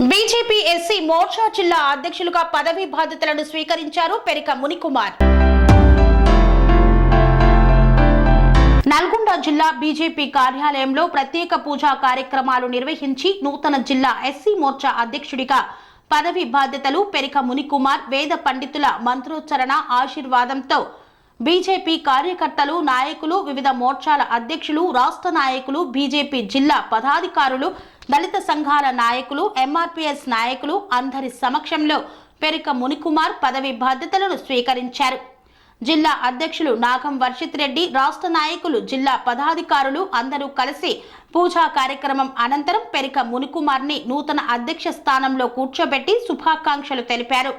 BJP SC Morcha జిల్లా అధ్యక్షులుగా పదవి బాధ్యతలను స్వీకరించారు పెరిక మునికుమార్. నల్గొండ జిల్లా బీజేపీ కార్యాలయంలో ప్రత్యేక పూజా కార్యక్రమాలు నిర్వహించి నూతన జిల్లా ఎస్సీ మోర్చా అధ్యక్షుడిగా పదవి బాధ్యతలు పెరిక మునికుమార్ వేద పండితుల మంత్రోచ్చరణ ఆశీర్వాదంతో బీజేపీ కార్యకర్తలు నాయకులు వివిధ మోర్చాల అధ్యక్షులు రాష్ట్ర నాయకులు బీజేపీ జిల్లా పదాధికారులు దళిత సంఘాల నాయకులు ఎంఆర్పీఎస్ నాయకులు అందరి సమక్షంలో పెరిక మునికుమార్ పదవి బాధ్యతలను స్వీకరించారు. జిల్లా అధ్యక్షులు నాగం వర్షిత్ రెడ్డి రాష్ట్ర నాయకులు జిల్లా పదాధికారులు అందరూ కలిసి పూజా కార్యక్రమం అనంతరం పెరిక మునికుమార్ని నూతన అధ్యక్ష స్థానంలో కూర్చోబెట్టి శుభాకాంక్షలు తెలిపారు.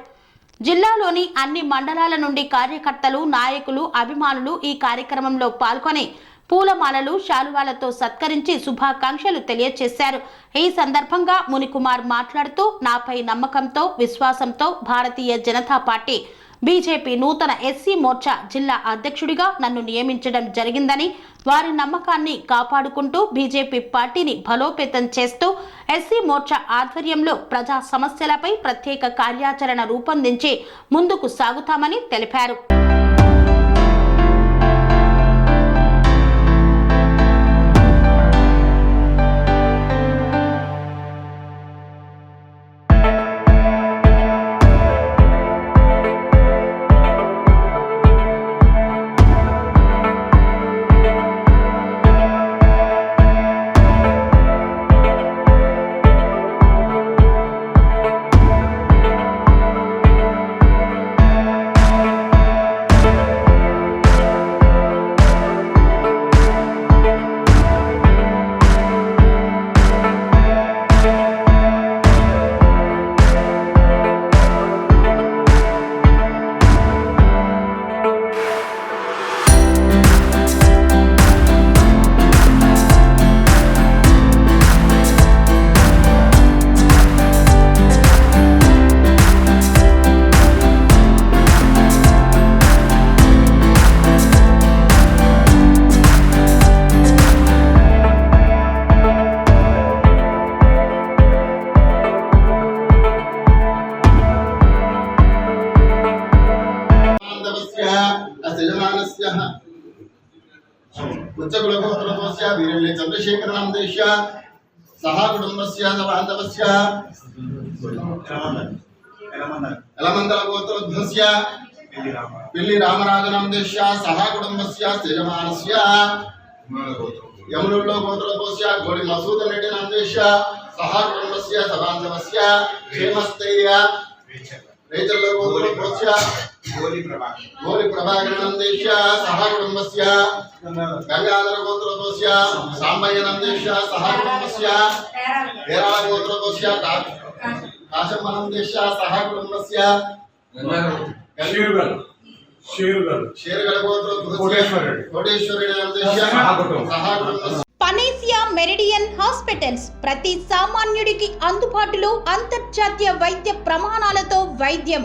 జిల్లాలోని అన్ని మండలాల నుండి కార్యకర్తలు నాయకులు అభిమానులు ఈ కార్యక్రమంలో పాల్గొని పూలమాలలు శాలువాలతో సత్కరించి శుభాకాంక్షలు తెలియజేశారు ఈ సందర్భంగా మునికుమార్ మాట్లాడుతూ నాపై నమ్మకంతో విశ్వాసంతో భారతీయ జనతా పార్టీ బీజేపీ నూతన ఎస్సీ మోర్చా జిల్లా అధ్యక్షుడిగా నన్ను నియమించడం జరిగిందని వారి నమ్మకాన్ని కాపాడుకుంటూ బీజేపీ పార్టీని బలోపేతం చేస్తూ ఎస్సీ మోర్చా ఆధ్వర్యంలో ప్రజా సమస్యలపై ప్రత్యేక కార్యాచరణ రూపొందించి ముందుకు సాగుతామని తెలిపారు. యజమానస్య ఉచ్చకులగోత్రస్య వీరల్లి చంద్రశేఖరనామదేశ్య సహా కుటుంబస్య బాంధవస్య ఎలమందల గోత్రోధ్వస్య పిల్లి రామరాజనామదేశ్య సహా కుటుంబస్య యజమానస్య యమునుల్లో గోత్రోధ్వస్య గోడి మసూద రెడ్డి నామదేశ్య సహా కుటుంబస్య సబాంధవస్య క్షేమస్థైర్య. రైతుల్లో గోత్రోధ్వస్య గోలి సహ కుటుంబస్య గంగాధర సహ కుటుంబస్య వేరా కుటుంబస్య పనేసియా మెరిడియన్ హాస్పిటల్స్ ప్రతి సామాన్యుడికి అందుబాటులో అంతర్జాతీయ వైద్య ప్రమాణాలతో వైద్యం.